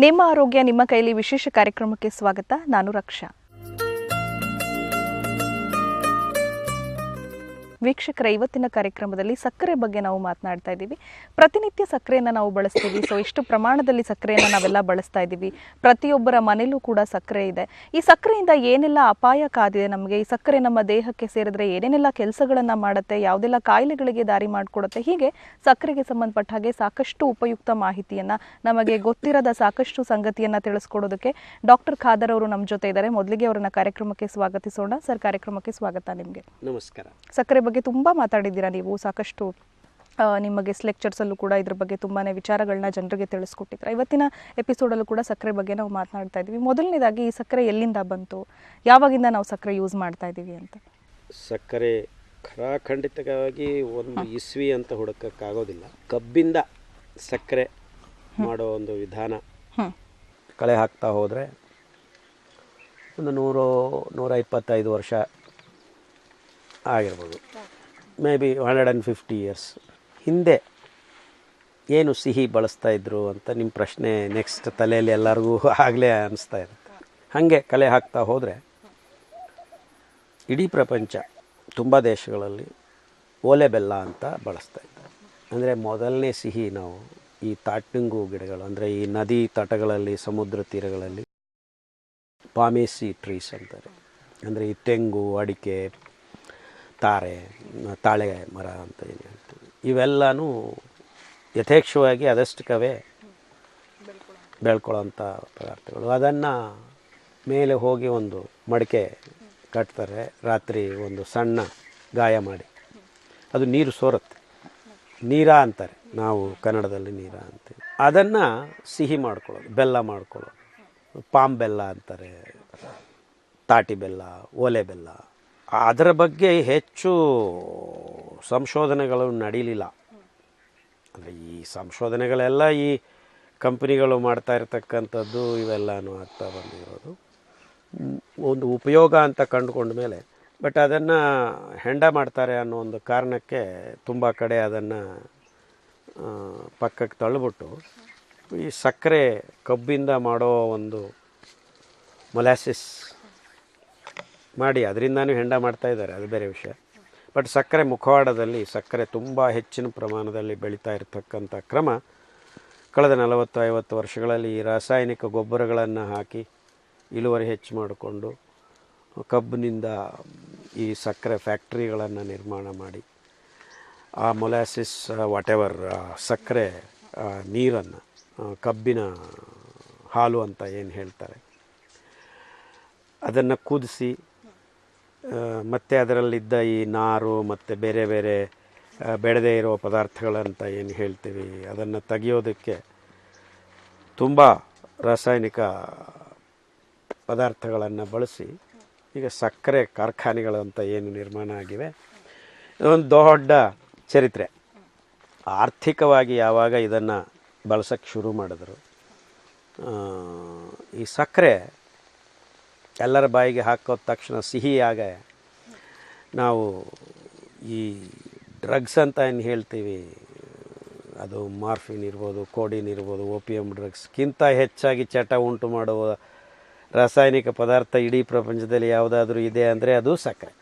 ನಿಮ್ಮ ಆರೋಗ್ಯ ನಿಮ್ಮ ಕೈಲಿ ವಿಶೇಷ ಕಾರ್ಯಕ್ರಮಕ್ಕೆ ಸ್ವಾಗತ. ನಾನು ರಕ್ಷಾ. ವೀಕ್ಷಕರ ಇವತ್ತಿನ ಕಾರ್ಯಕ್ರಮದಲ್ಲಿ ಸಕ್ಕರೆ ಬಗ್ಗೆ ನಾವು ಮಾತನಾಡ್ತಾ ಇದ್ದೀವಿ. ಪ್ರತಿನಿತ್ಯ ಸಕ್ಕರೆಯನ್ನು ನಾವು ಬಳಸ್ತೀವಿ. ಸೊ ಇಷ್ಟು ಪ್ರಮಾಣದಲ್ಲಿ ಸಕ್ಕರೆಯನ್ನು ನಾವೆಲ್ಲ ಬಳಸ್ತಾ ಇದ್ದೀವಿ. ಪ್ರತಿಯೊಬ್ಬರ ಮನೆಯಲ್ಲೂ ಕೂಡ ಸಕ್ಕರೆ ಇದೆ. ಈ ಸಕ್ಕರೆಯಿಂದ ಏನೆಲ್ಲ ಅಪಾಯ ಕಾದಿದೆ ನಮಗೆ? ಈ ಸಕ್ಕರೆ ನಮ್ಮ ದೇಹಕ್ಕೆ ಸೇರಿದ್ರೆ ಏನೇನೆಲ್ಲ ಕೆಲಸಗಳನ್ನು ಮಾಡುತ್ತೆ? ಯಾವುದೆಲ್ಲ ಕಾಯಿಲೆಗಳಿಗೆ ದಾರಿ ಮಾಡಿಕೊಡುತ್ತೆ? ಹೀಗೆ ಸಕ್ಕರೆಗೆ ಸಂಬಂಧಪಟ್ಟ ಹಾಗೆ ಸಾಕಷ್ಟು ಉಪಯುಕ್ತ ಮಾಹಿತಿಯನ್ನು ನಮಗೆ ಗೊತ್ತಿರದ ಸಾಕಷ್ಟು ಸಂಗತಿಯನ್ನು ತಿಳಿಸ್ಕೊಡೋದಕ್ಕೆ ಡಾಕ್ಟರ್ ಖಾದರ್ ಅವರು ನಮ್ಮ ಜೊತೆ ಇದ್ದಾರೆ. ಮೊದಲಿಗೆ ಅವರನ್ನ ಕಾರ್ಯಕ್ರಮಕ್ಕೆ ಸ್ವಾಗತಿಸೋಣ. ಸರ್ ಕಾರ್ಯಕ್ರಮಕ್ಕೆ ಸ್ವಾಗತ ನಿಮಗೆ. ನಮಸ್ಕಾರ. ಸಕ್ಕರೆ ಬಗ್ಗೆ ತುಂಬ ಮಾತಾಡಿದ್ದೀರಾ ನೀವು? ಸಾಕಷ್ಟು ನಿಮ್ಮ ಗೆಸ್ಟ್ ಲೆಕ್ಚರ್ಸಲ್ಲೂ ಕೂಡ ಇದ್ರ ಬಗ್ಗೆ ತುಂಬಾ ವಿಚಾರಗಳನ್ನ ಜನರಿಗೆ ತಿಳಿಸ್ಕೊಟ್ಟಿದ್ರೆ ಇವತ್ತಿನ ಎಪಿಸೋಡಲ್ಲೂ ಕೂಡ ಸಕ್ಕರೆ ಬಗ್ಗೆ ನಾವು ಮಾತನಾಡ್ತಾ ಇದ್ದೀವಿ. ಮೊದಲನೇದಾಗಿ ಈ ಸಕ್ಕರೆ ಎಲ್ಲಿಂದ ಬಂತು? ಯಾವಾಗಿಂದ ನಾವು ಸಕ್ಕರೆ ಯೂಸ್ ಮಾಡ್ತಾ ಇದ್ದೀವಿ ಅಂತ? ಸಕ್ಕರೆ ಖರಾಖಂಡಿತವಾಗಿ ಒಂದು ಇಸ್ವಿ ಅಂತ ಹುಡುಕಕ್ಕಾಗೋದಿಲ್ಲ. ಕಬ್ಬಿಂದ ಸಕ್ಕರೆ ಮಾಡೋ ಒಂದು ವಿಧಾನ. ಕಳೆ ಹಾಕ್ತಾ ಹೋದರೆ ಒಂದು ನೂರು ನೂರ ಇಪ್ಪತ್ತೈದು ವರ್ಷ ಆಗಿರ್ಬೋದು. Maybe hundred and fifty years ಹಿಂದೆ ಏನು ಸಿಹಿ ಬಳಸ್ತಾ ಇದ್ರು ಅಂತ ನಿಮ್ಮ ಪ್ರಶ್ನೆ ನೆಕ್ಸ್ಟ್ ತಲೆಯಲ್ಲಿ ಎಲ್ಲರಿಗೂ ಆಗಲೇ ಅನಿಸ್ತಾ ಇರುತ್ತೆ ಹಾಗೆ ಕಲೆ ಹಾಕ್ತಾ ಹೋದರೆ ಇಡೀ ಪ್ರಪಂಚ ತುಂಬ ದೇಶಗಳಲ್ಲಿ ಓಲೆ ಬೆಲ್ಲ ಅಂತ ಬಳಸ್ತಾ ಇದ್ದಾರೆ ಅಂದರೆ ಮೊದಲನೇ ಸಿಹಿ ನಾವು ಈ ತಾಟಿಂಗು ಗಿಡಗಳು, ಅಂದರೆ ಈ ನದಿ ತಟಗಳಲ್ಲಿ, ಸಮುದ್ರ ತೀರಗಳಲ್ಲಿ ಪಾಮೇಸಿ ಟ್ರೀಸ್ ಅಂತಾರೆ. ಅಂದರೆ ಈ ತೆಂಗು, ಅಡಿಕೆ ತಾರೆ, ತಾಳೆ ಮರ ಅಂತ ಏನು ಹೇಳ್ತೀವಿ. ಇವೆಲ್ಲನೂ ಯಥೇಕ್ಷವಾಗಿ ಅದಷ್ಟಕ್ಕವೇ ಬೆಳ್ಕೊಳ್ಳೋಂಥ ಪದಾರ್ಥಗಳು. ಅದನ್ನು ಮೇಲೆ ಹೋಗಿ ಒಂದು ಮಡಿಕೆ ಕಟ್ತಾರೆ, ರಾತ್ರಿ ಒಂದು ಸಣ್ಣ ಗಾಯ ಮಾಡಿ. ಅದು ನೀರು ಸೋರುತ್ತೆ. ನೀರ ಅಂತಾರೆ. ನಾವು ಕನ್ನಡದಲ್ಲಿ ನೀರ ಅಂತೀವಿ. ಅದನ್ನು ಸಿಹಿ ಮಾಡ್ಕೊಳ್ಳೋದು, ಬೆಲ್ಲ ಮಾಡ್ಕೊಳ್ಳೋದು. ಪಾಮ್ ಬೆಲ್ಲ ಅಂತಾರೆ, ತಾಟಿ ಬೆಲ್ಲ, ಓಲೆ ಬೆಲ್ಲ. ಅದರ ಬಗ್ಗೆ ಹೆಚ್ಚು ಸಂಶೋಧನೆಗಳು ನಡೀಲಿಲ್ಲ. ಅಂದರೆ ಈ ಸಂಶೋಧನೆಗಳೆಲ್ಲ ಈ ಕಂಪ್ನಿಗಳು ಮಾಡ್ತಾ ಇರತಕ್ಕಂಥದ್ದು ಇವೆಲ್ಲನೂ ಆಗ್ತಾ ಬಂದಿರೋದು. ಒಂದು ಉಪಯೋಗ ಅಂತ ಕಂಡುಕೊಂಡ ಮೇಲೆ, ಬಟ್ ಅದನ್ನು ಹೆಂಡ ಮಾಡ್ತಾರೆ ಅನ್ನೋ ಒಂದು ಕಾರಣಕ್ಕೆ ತುಂಬ ಕಡೆ ಅದನ್ನು ಪಕ್ಕಕ್ಕೆ ತಳ್ಳಿಬಿಟ್ಟು ಈ ಸಕ್ಕರೆ ಕಬ್ಬಿಂದ ಮಾಡೋ ಒಂದು ಮೊಲಾಸಿಸ್ ಮಾಡಿ ಅದರಿಂದನೂ ಹೆಂಡ ಮಾಡ್ತಾ ಇದ್ದಾರೆ, ಅದು ಬೇರೆ ವಿಷಯ. ಬಟ್ ಸಕ್ಕರೆ ಮುಖವಾಡದಲ್ಲಿ ಸಕ್ಕರೆ ತುಂಬ ಹೆಚ್ಚಿನ ಪ್ರಮಾಣದಲ್ಲಿ ಬೆಳೀತಾ ಇರತಕ್ಕಂಥ ಕ್ರಮ ಕಳೆದ ನಲವತ್ತು ಐವತ್ತು ವರ್ಷಗಳಲ್ಲಿ ಈ ರಾಸಾಯನಿಕ ಗೊಬ್ಬರಗಳನ್ನು ಹಾಕಿ ಇಳುವರಿ ಹೆಚ್ಚು ಮಾಡಿಕೊಂಡು ಕಬ್ಬಿನಿಂದ ಈ ಸಕ್ಕರೆ ಫ್ಯಾಕ್ಟ್ರಿಗಳನ್ನು ನಿರ್ಮಾಣ ಮಾಡಿ, ಆ ಮೊಲಾಸಿಸ್ ವಾಟ್ ಎವರ್ ಸಕ್ಕರೆ ನೀರನ್ನು ಕಬ್ಬಿನ ಹಾಲು ಅಂತ ಏನು ಹೇಳ್ತಾರೆ, ಅದನ್ನು ಕುದಿಸಿ ಮತ್ತು ಅದರಲ್ಲಿದ್ದ ಈ ನಾರು ಮತ್ತು ಬೇರೆ ಬೇರೆ ಬೆಳೆದೇ ಇರೋ ಪದಾರ್ಥಗಳಂತ ಏನು ಹೇಳ್ತೀವಿ, ಅದನ್ನು ತೆಗೆಯೋದಕ್ಕೆ ತುಂಬ ರಾಸಾಯನಿಕ ಪದಾರ್ಥಗಳನ್ನು ಬಳಸಿ, ಈಗ ಸಕ್ಕರೆ ಕಾರ್ಖಾನೆಗಳಂತ ಏನು ನಿರ್ಮಾಣ ಆಗಿವೆ, ಇದೊಂದು ದೊಡ್ಡ ಚರಿತ್ರೆ. ಆರ್ಥಿಕವಾಗಿ ಯಾವಾಗ ಇದನ್ನು ಬಳಸೋಕ್ಕೆ ಶುರು ಮಾಡಿದ್ರು ಈ ಸಕ್ಕರೆ ಎಲ್ಲರ ಬಾಯಿಗೆ ಹಾಕೋದ ತಕ್ಷಣ ಸಿಹಿಯಾಗ ನಾವು ಈ ಡ್ರಗ್ಸ್ ಅಂತ ಏನು ಹೇಳ್ತೀವಿ, ಅದು ಮಾರ್ಫಿನ್ ಇರ್ಬೋದು, ಕೋಡಿನ್ ಇರ್ಬೋದು ಪಿ ಎಂ ಡ್ರಗ್ಸ್ಗಿಂತ ಹೆಚ್ಚಾಗಿ ಚಟ ಉಂಟು ಮಾಡುವ ರಾಸಾಯನಿಕ ಪದಾರ್ಥ ಇಡೀ ಪ್ರಪಂಚದಲ್ಲಿ ಯಾವುದಾದ್ರೂ ಇದೆ ಅಂದರೆ ಅದು ಸಕ್ಕರೆ.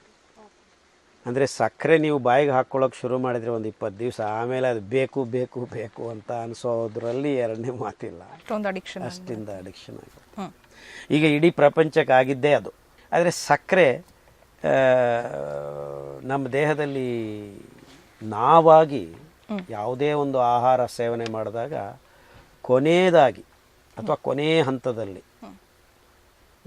ಅಂದರೆ ಸಕ್ಕರೆ ನೀವು ಬಾಯಿಗೆ ಹಾಕ್ಕೊಳ್ಳೋಕೆ ಶುರು ಮಾಡಿದರೆ ಒಂದು ಇಪ್ಪತ್ತು ದಿವಸ ಆಮೇಲೆ ಅದು ಬೇಕು ಬೇಕು ಬೇಕು ಅಂತ ಅನಿಸೋದ್ರಲ್ಲಿ ಎರಡನೇ ಮಾತಿಲ್ಲ. ಅಷ್ಟೊಂದು ಅಡಿಕ್ಷನ್ ಅಷ್ಟಿಂದ ಅಡಿಕ್ಷನ್ ಆಗುತ್ತೆ. ಈಗ ಇಡೀ ಪ್ರಪಂಚಕ್ಕೆ ಆಗಿದ್ದೇ ಅದು. ಆದರೆ ಸಕ್ಕರೆ ನಮ್ಮ ದೇಹದಲ್ಲಿ ನಾವಾಗಿ ಯಾವುದೇ ಒಂದು ಆಹಾರ ಸೇವನೆ ಮಾಡಿದಾಗ ಕೊನೆಯದಾಗಿ ಅಥವಾ ಕೊನೆಯ ಹಂತದಲ್ಲಿ